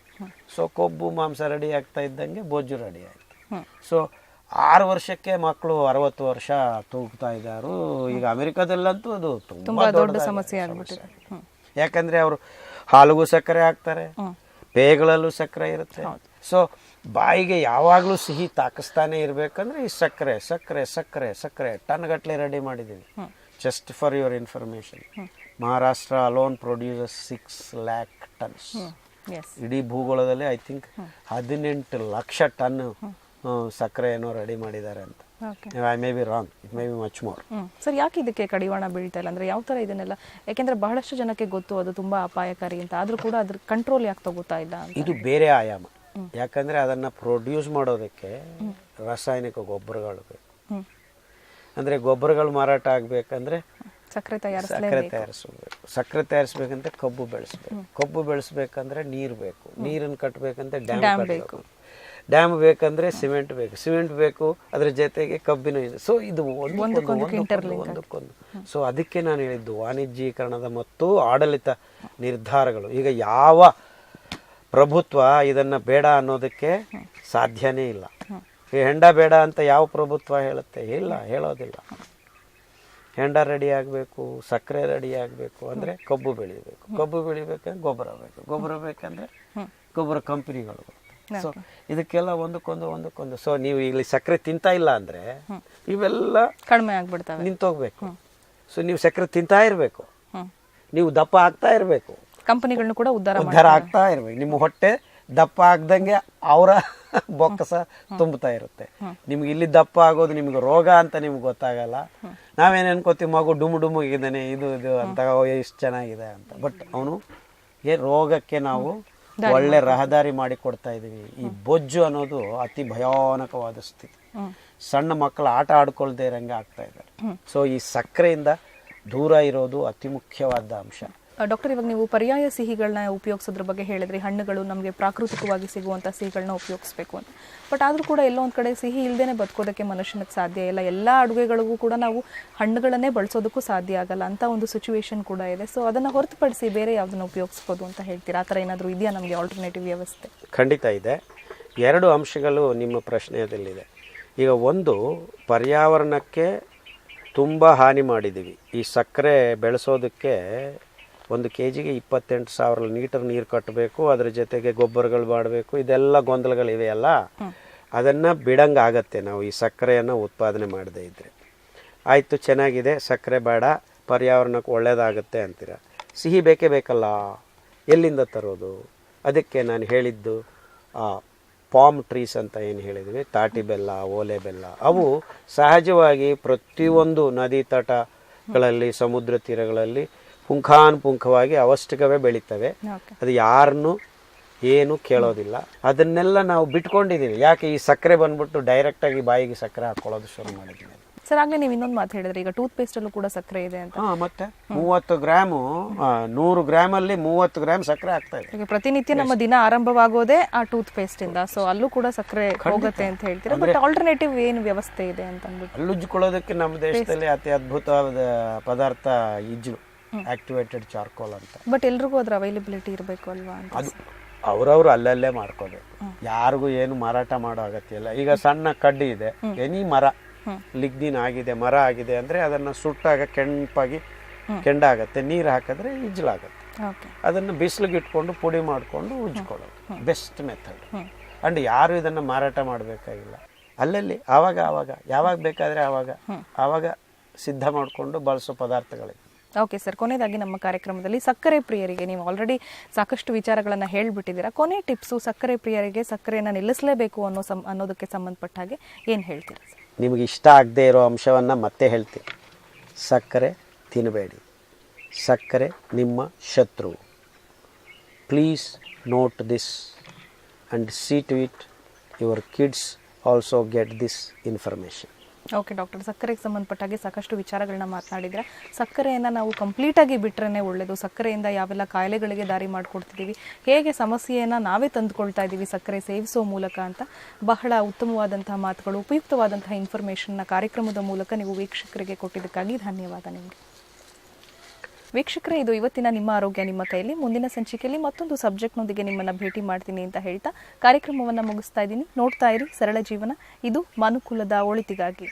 ಸೊ ಕೊಬ್ಬು ಮಾಂಸ ರೆಡಿ ಆಗ್ತಾ ಇದ್ದಂಗೆ ಬೊಜ್ಜು ರೆಡಿ ಆಯಿತು. ಸೊ ಆರು ವರ್ಷಕ್ಕೆ ಮಕ್ಕಳು ಅರವತ್ತು ವರ್ಷ ತೂಗ್ತಾ ಇದ್ದಾರು ಈಗ ಅಮೆರಿಕದಲ್ಲಂತೂ ಅದು ತುಂಬಾ ದೊಡ್ಡ ಸಮಸ್ಯೆ ಯಾಕಂದರೆ ಅವರು ಹಾಲಿಗೂ ಸಕ್ಕರೆ ಹಾಕ್ತಾರೆ. ಪೇಯಗಳಲ್ಲೂ ಸಕ್ಕರೆ ಇರುತ್ತೆ. ಸೊ ಬಾಯಿಗೆ ಯಾವಾಗಲೂ ಸಿಹಿ ತಾಕಿಸ್ತಾನೆ ಇರಬೇಕಂದ್ರೆ ಈ ಸಕ್ಕರೆ ಸಕ್ಕರೆ ಸಕ್ಕರೆ ಸಕ್ಕರೆ ಟನ್ ಗಟ್ಟಲೆ ರೆಡಿ ಮಾಡಿದ್ದೀವಿ just for your information Maharashtra alone produces six lakh tons ಇಡೀ ಭೂಗೋಳದಲ್ಲಿ ಐ ಥಿಂಕ್ ಹದಿನೆಂಟು ಲಕ್ಷ ಟನ್ ಸಕ್ಕರೆ ಏನೋ ರೆಡಿ ಮಾಡಿದ್ದಾರೆ ಅಂತ. I may be wrong it may be much more sir ಯಾಕೆ ಇದಕ್ಕೆ ಕಡಿವಾಣ ಬೀಳ್ತಾ ಇಲ್ಲ? ಅಂದ್ರೆ ಯಾವ ತರ ಇದನ್ನೆಲ್ಲ ಯಾಕೆಂದ್ರೆ ಬಹಳಷ್ಟು ಜನಕ್ಕೆ ಗೊತ್ತು ಅದು ತುಂಬಾ ಅಪಾಯಕಾರಿ ಅಂತ. ಆದ್ರೂ ಕೂಡ ಅದ್ರ ಕಂಟ್ರೋಲ್ ಯಾಕೆ ತಗೋತಾ ಇಲ್ಲ ಇದು ಬೇರೆ ಆಯಾಮ. ಯಾಕಂದ್ರೆ ಅದನ್ನ ಪ್ರೊಡ್ಯೂಸ್ ಮಾಡೋದಕ್ಕೆ ರಾಸಾಯನಿಕ ಗೊಬ್ಬರಗಳು ಬೇಕು. ಅಂದ್ರೆ ಗೊಬ್ಬರಗಳು ಮಾರಾಟ ಆಗ್ಬೇಕಂದ್ರೆ ಸಕ್ಕರೆ ಸಕ್ಕರೆ ತಯಾರಿಸಬೇಕು ತಯಾರಿಸ್ಬೇಕು. ಸಕ್ಕರೆ ತಯಾರಿಸ್ಬೇಕಂದ್ರೆ ಕಬ್ಬು ಬೆಳೆಸ್ಬೇಕು. ಕಬ್ಬು ಬೆಳೆಸ್ಬೇಕಂದ್ರೆ ನೀರು ಬೇಕು. ನೀರನ್ನು ಕಟ್ಟಬೇಕಂದ್ರೆ ಡ್ಯಾಮ್ ಬೇಕು. ಡ್ಯಾಮ್ ಬೇಕಂದ್ರೆ ಸಿಮೆಂಟ್ ಬೇಕು. ಸಿಮೆಂಟ್ ಬೇಕು ಅದ್ರ ಜೊತೆಗೆ ಕಬ್ಬಿನ ಸೊ ಇದು ಒಂದಕ್ಕೊಂದು ಸೊ ಅದಕ್ಕೆ ನಾನು ಹೇಳಿದ್ದು ವಾಣಿಜ್ಯೀಕರಣದ ಮತ್ತು ಆಡಳಿತ ನಿರ್ಧಾರಗಳು. ಈಗ ಯಾವ ಪ್ರಭುತ್ವ ಇದನ್ನ ಬೇಡ ಅನ್ನೋದಕ್ಕೆ ಸಾಧ್ಯನೇ ಇಲ್ಲ. ಈ ಹೆಂಡ ಬೇಡ ಅಂತ ಯಾವ ಪ್ರಭುತ್ವ ಹೇಳುತ್ತೆ? ಇಲ್ಲ ಹೇಳೋದಿಲ್ಲ. ಹೆಂಡ ರೆಡಿ ಆಗಬೇಕು ಸಕ್ಕರೆ ರೆಡಿ ಆಗಬೇಕು ಅಂದರೆ ಕಬ್ಬು ಬೆಳಿಬೇಕು. ಕಬ್ಬು ಬೆಳಿಬೇಕಂದ್ರೆ ಗೊಬ್ಬರ ಬೇಕು. ಗೊಬ್ಬರ ಬೇಕಂದರೆ ಗೊಬ್ಬರ ಕಂಪನಿಗಳು ಸೊ ಇದಕ್ಕೆಲ್ಲ ಒಂದಕ್ಕೊಂದು ಒಂದಕ್ಕೊಂದು. ಸೊ ನೀವು ಇಲ್ಲಿ ಸಕ್ಕರೆ ತಿಂತಾ ಇಲ್ಲ ಅಂದ್ರೆ ಇವೆಲ್ಲ ಕಡಿಮೆ ನಿಂತ ನಿಂತೋಗ್ಬೇಕು. ಸೊ ನೀವು ಸಕ್ಕರೆ ತಿಂತಾ ಇರಬೇಕು. ನೀವು ದಪ್ಪ ಆಗ್ತಾ ಇರಬೇಕು. ಕಂಪನಿಗಳನ್ನ ಕೂಡ ಉದ್ಧಾರ ಉದ್ದಾರ ಉದ್ಧಾರ ಆಗ್ತಾ ಇರ್ಬೇಕು. ನಿಮ್ಮ ಹೊಟ್ಟೆ ದಪ್ಪ ಆಗ್ದಂಗೆ ಅವರ ಬೊಕ್ಕಸ ತುಂಬುತ್ತಾ ಇರುತ್ತೆ. ನಿಮ್ಗೆ ಇಲ್ಲಿ ದಪ್ಪ ಆಗೋದು ನಿಮ್ಗೆ ರೋಗ ಅಂತ ನಿಮ್ಗೆ ಗೊತ್ತಾಗಲ್ಲ. ನಾವೇನು ಅನ್ಕೋತೀವಿ ಮಗು ಡುಮ್ ಡುಮ್ ಇದ್ದಾನೆ ಇದು ಇದು ಅಂತ ಎಷ್ಟು ಚೆನ್ನಾಗಿದೆ ಅಂತ. ಬಟ್ ಅವನು ಏ ರೋಗಕ್ಕೆ ನಾವು ಒಳ್ಳೆ ರಹದಾರಿ ಮಾಡಿ ಕೊಡ್ತಾ ಇದೀವಿ. ಈ ಬೊಜ್ಜು ಅನ್ನೋದು ಅತಿ ಭಯಾನಕವಾದ ಸ್ಥಿತಿ. ಸಣ್ಣ ಮಕ್ಕಳು ಆಟ ಆಡ್ಕೊಳ್ದೇ ಇರಂಗೆ ಆಗ್ತಾ ಇದ್ದಾರೆ. ಸೊ ಈ ಸಕ್ಕರೆಯಿಂದ ದೂರ ಇರೋದು ಅತಿ ಮುಖ್ಯವಾದ ಅಂಶ. ಡಾಕ್ಟರ್, ಇವಾಗ ನೀವು ಪರ್ಯಾಯ ಸಿಹಿಗಳನ್ನ ಉಪಯೋಗಿಸೋದ್ರ ಬಗ್ಗೆ ಹೇಳಿದ್ರಿ, ಹಣ್ಣುಗಳು ನಮಗೆ ಪ್ರಾಕೃತಿಕವಾಗಿ ಸಿಗುವಂಥ ಸಿಹಿಗಳನ್ನ ಉಪಯೋಗಿಸ್ಬೇಕು ಅಂತ. ಬಟ್ ಆದರೂ ಕೂಡ ಎಲ್ಲೋ ಒಂದು ಕಡೆ ಸಿಹಿ ಇಲ್ಲದೇ ಬದುಕೋದಕ್ಕೆ ಮನುಷ್ಯನಿಗೆ ಸಾಧ್ಯ ಇಲ್ಲ. ಎಲ್ಲ ಅಡುಗೆಗಳಿಗೂ ಕೂಡ ನಾವು ಹಣ್ಣುಗಳನ್ನೇ ಬಳಸೋದಕ್ಕೂ ಸಾಧ್ಯ ಆಗಲ್ಲ. ಅಂತ ಒಂದು ಸಿಚುವೇಶನ್ ಕೂಡ ಇದೆ. ಸೊ ಅದನ್ನು ಹೊರತುಪಡಿಸಿ ಬೇರೆ ಯಾವುದನ್ನ ಉಪಯೋಗಿಸ್ಬೋದು ಅಂತ ಹೇಳ್ತೀರಾ? ಆ ಥರ ಏನಾದರೂ ಇದೆಯಾ ನಮಗೆ ಆಲ್ಟರ್ನೇಟಿವ್ ವ್ಯವಸ್ಥೆ? ಖಂಡಿತ ಇದೆ. ಎರಡು ಅಂಶಗಳು ನಿಮ್ಮ ಪ್ರಶ್ನೆಯದಲ್ಲಿದೆ ಈಗ ಒಂದು, ಪರ್ಯಾವರಣಕ್ಕೆ ತುಂಬ ಹಾನಿ ಮಾಡಿದ್ದೀವಿ ಈ ಸಕ್ಕರೆ ಬೆಳೆಸೋದಕ್ಕೆ ಒಂದು ಕೆ ಜಿಗೆ ಇಪ್ಪತ್ತೆಂಟು ಸಾವಿರ ಲೀಟರ್ ನೀರು ಕಟ್ಟಬೇಕು ಅದ್ರ ಜೊತೆಗೆ ಗೊಬ್ಬರಗಳು ಮಾಡಬೇಕು ಇದೆಲ್ಲ ಗೊಂದಲಗಳಿವೆಯಲ್ಲ ಅದನ್ನು ಬಿಡಂಗಾಗತ್ತೆ ನಾವು ಈ ಸಕ್ಕರೆಯನ್ನು ಉತ್ಪಾದನೆ ಮಾಡದೇ ಇದ್ದರೆ ಆಯಿತು ಚೆನ್ನಾಗಿದೆ ಸಕ್ಕರೆ ಬೇಡ ಪರ್ಯಾವರಣಕ್ಕೆ ಒಳ್ಳೆಯದಾಗುತ್ತೆ ಅಂತೀರ? ಸಿಹಿ ಬೇಕೇ ಬೇಕಲ್ಲ? ಎಲ್ಲಿಂದ ತರೋದು? ಅದಕ್ಕೆ ನಾನು ಹೇಳಿದ್ದು ಆ ಪಾಮ್ ಟ್ರೀಸ್ ಅಂತ ಏನು ಹೇಳಿದ್ವಿ? ತಾಟಿ ಬೆಲ್ಲ ಓಲೆ ಬೆಲ್ಲ. ಅವು ಸಹಜವಾಗಿ ಪ್ರತಿಯೊಂದು ನದಿ ತಟಗಳಲ್ಲಿ ಸಮುದ್ರ ತೀರಗಳಲ್ಲಿ ಪುಂಖಾನುಪುಂಖವಾಗಿ ಅವಷ್ಟಕವೇ ಬೆಳೀತವೆ. ಅದು ಯಾರನ್ನು ಏನು ಕೇಳೋದಿಲ್ಲ. ಅದನ್ನೆಲ್ಲ ನಾವು ಬಿಟ್ಕೊಂಡಿದ್ದೀವಿ ಯಾಕೆ ಈ ಸಕ್ಕರೆ ಬಂದ್ಬಿಟ್ಟು ಡೈರೆಕ್ಟಾಗಿ ಬಾಯಿಗೆ ಸಕ್ಕರೆ ಹಾಕೊಳ್ಳೋದು ಶುರು ಮಾಡಿದ್ದೀವಿ ಸರ್ ಆಗ್ಲೇ ನೀವು ಇನ್ನೊಂದು ಮಾತು ಹೇಳಿದ್ರೆ. ಈಗ ಟೂತ್ ಪೇಸ್ಟ್ ಅಲ್ಲೂ ಕೂಡ ಸಕ್ಕರೆ ಇದೆ ಅಂತ. ಹಾ ಮತ್ತೆ? ಮೂವತ್ತು ಗ್ರಾಮು ನೂರು ಗ್ರಾಮಲ್ಲಿ ಮೂವತ್ತು ಗ್ರಾಮ್ ಸಕ್ಕರೆ ಆಗ್ತಾ ಇದೆ. ಈಗ ಪ್ರತಿನಿತ್ಯ ನಮ್ಮ ದಿನ ಆರಂಭವಾಗೋದೇ ಆ ಟೂತ್ ಪೇಸ್ಟ್ ಇಂದ ಸೊ ಅಲ್ಲೂ ಕೂಡ ಸಕ್ಕರೆ ಹೋಗುತ್ತೆ ಅಂತ ಹೇಳ್ತೀರಾ? ಬಟ್ ಆಲ್ಟರ್ನೇಟಿವ್ ಏನು ವ್ಯವಸ್ಥೆ ಇದೆ ಅಂತ ಅಂದ್ಬಿಟ್ಟು ಅಲ್ಲುಜ್ಕೊಳ್ಳೋದಕ್ಕೆ ನಮ್ಮ ದೇಶದಲ್ಲಿ ಅತಿ ಅದ್ಭುತವಾದ ಪದಾರ್ಥ ಇಜ್ಜು. ಆಕ್ಟಿವೇಟೆಡ್ ಚಾರ್ಕೋಲ್ ಅಂತ. ಬಟ್ ಎಲ್ರಿಗೂ ಅದ್ರ ಅವೈಲಬಿಲಿಟಿ ಇರಬೇಕು ಅಲ್ವಾ ಅಂತ ಅದು ಅವರವರು ಅಲ್ಲಲ್ಲೇ ಮಾಡ್ಕೋಬೇಕು. ಯಾರಿಗೂ ಏನು ಮಾರಾಟ ಮಾಡೋ ಅಗತ್ಯ ಇಲ್ಲ. ಈಗ ಸಣ್ಣ ಕಡ್ಡಿ ಇದೆ. ಎನಿ ಮರ. ಲಿಗ್ನಿನ್ ಆಗಿದೆ ಮರ ಆಗಿದೆ ಅಂದ್ರೆ ಅದನ್ನ ಸುಟ್ಟಾಗ ಕೆಂಪಾಗಿ ಕೆಂಡಾಗತ್ತೆ. ನೀರು ಹಾಕಿದ್ರೆ ಇಜ್ಲಾಗತ್ತೆ ಅದನ್ನ ಅದನ್ನು ಬಿಸಿಲಿಗೆ ಇಟ್ಕೊಂಡು ಪುಡಿ ಮಾಡಿಕೊಂಡು ಉಜ್ಕೊಳ್ಳೋದು. ಬೆಸ್ಟ್ ಮೆಥಡ್ ಅಂಡ್ ಯಾರು ಇದನ್ನ ಮಾರಾಟ ಮಾಡಬೇಕಾಗಿಲ್ಲ. ಅಲ್ಲಲ್ಲಿ ಆವಾಗ ಆವಾಗ ಯಾವಾಗ ಬೇಕಾದ್ರೆ ಆವಾಗ. ಆವಾಗ ಸಿದ್ಧ ಮಾಡಿಕೊಂಡು ಬಳಸೋ ಪದಾರ್ಥಗಳಿವೆ ಓಕೆ ಸರ್, ಕೊನೆಯದಾಗಿ ನಮ್ಮ ಕಾರ್ಯಕ್ರಮದಲ್ಲಿ ಸಕ್ಕರೆ ಪ್ರಿಯರಿಗೆ ನೀವು ಆಲ್ರೆಡಿ ಸಾಕಷ್ಟು ವಿಚಾರಗಳನ್ನು ಹೇಳಿಬಿಟ್ಟಿದ್ದೀರಾ. ಕೊನೆ ಟಿಪ್ಸು ಸಕ್ಕರೆ ಪ್ರಿಯರಿಗೆ ಸಕ್ಕರೆಯನ್ನು ನಿಲ್ಲಿಸಲೇಬೇಕು ಅನ್ನೋ ಸಂ, ಅನ್ನೋದಕ್ಕೆ ಸಂಬಂಧಪಟ್ಟ ಹಾಗೆ ಏನು ಹೇಳ್ತೀರಾ ಸರ್? ನಿಮಗೆ ಇಷ್ಟ ಆಗದೆ ಇರೋ ಅಂಶವನ್ನು ಮತ್ತೆ ಹೇಳ್ತೀನಿ. ಸಕ್ಕರೆ ತಿನ್ನಬೇಡಿ ಸಕ್ಕರೆ ನಿಮ್ಮ ಶತ್ರು. Please note this and see to it your kids also get this information. Okay, doctor. ಸಕ್ಕರೆಗೆ ಸಂಬಂಧಪಟ್ಟಾಗೆ ಸಾಕಷ್ಟು ವಿಚಾರಗಳನ್ನ ಮಾತನಾಡಿದ್ರೆ ಸಕ್ಕರೆಯನ್ನು ನಾವು ಕಂಪ್ಲೀಟಾಗಿ ಬಿಟ್ರೇ ಒಳ್ಳೆಯದು ಸಕ್ಕರೆಯಿಂದ ಯಾವೆಲ್ಲ ಕಾಯಿಲೆಗಳಿಗೆ ದಾರಿ ಮಾಡಿಕೊಡ್ತಿದ್ದೀವಿ? ಹೇಗೆ ಸಮಸ್ಯೆಯನ್ನು ನಾವೇ ತಂದುಕೊಳ್ತಾ ಇದ್ದೀವಿ ಸಕ್ಕರೆ ಸೇವಿಸೋ ಮೂಲಕ ಅಂತ? ಬಹಳ ಉತ್ತಮವಾದಂತಹ ಮಾತುಗಳು, ಉಪಯುಕ್ತವಾದಂತಹ ಇನ್ಫಾರ್ಮೇಷನ್ನ ಕಾರ್ಯಕ್ರಮದ ಮೂಲಕ ನೀವು ವೀಕ್ಷಕರಿಗೆ ಕೊಟ್ಟಿದ್ದಕ್ಕಾಗಿ ಧನ್ಯವಾದ ನಿಮಗೆ. ವೀಕ್ಷಕರೇ, ಇದು ಇವತ್ತಿನ ನಿಮ್ಮ ಆರೋಗ್ಯ, ನಿಮ್ಮ ಕೈಯಲ್ಲಿ. ಮುಂದಿನ ಸಂಚಿಕೆಯಲ್ಲಿ ಮತ್ತೊಂದು ಸಬ್ಜೆಕ್ಟ್ನೊಂದಿಗೆ ನಿಮ್ಮನ್ನ ಭೇಟಿ ಮಾಡ್ತೀನಿ ಅಂತ ಹೇಳ್ತಾ ಕಾರ್ಯಕ್ರಮವನ್ನು ಮುಗಿಸ್ತಾ ಇದ್ದೀನಿ. ನೋಡ್ತಾ ಇರಿ, ಸರಳ ಜೀವನ. ಇದು ಮನುಕುಲದ ಒಳಿತಿಗಾಗಿ.